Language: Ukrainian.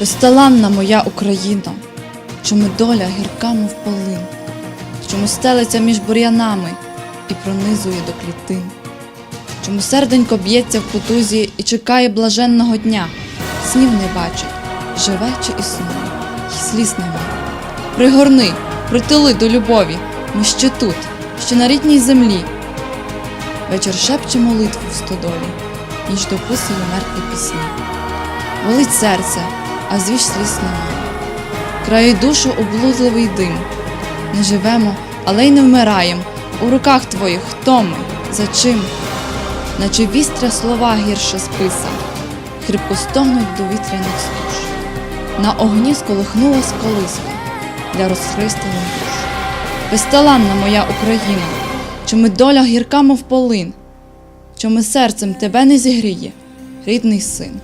Безталанна моя Україна, чому доля гірка, мов полин, чому стелиться між бур'янами і пронизує до клітин, чому серденько б'ється в потузі і чекає блаженного дня, снів не бачить, живе чи існує, й сліз нема. Пригорни, притили до любові, ми ще тут, ще на рідній землі. Вечір шепче молитву в стодолі, ніж дописує мертві пісні. Болить серце, а звіж сліз немає. Крає душу облудливий дим. Не живемо, але й не вмираєм. У руках твоїх хто ми? За чим? Наче вістря слова гірше списа, хрипко стогнуть до вітряних стуж. На огні сколихнулась колиска для розхристаних душ. Безталанна моя Україна, чому доля гірка, мов полин, чому серцем тебе не зігріє, рідний син.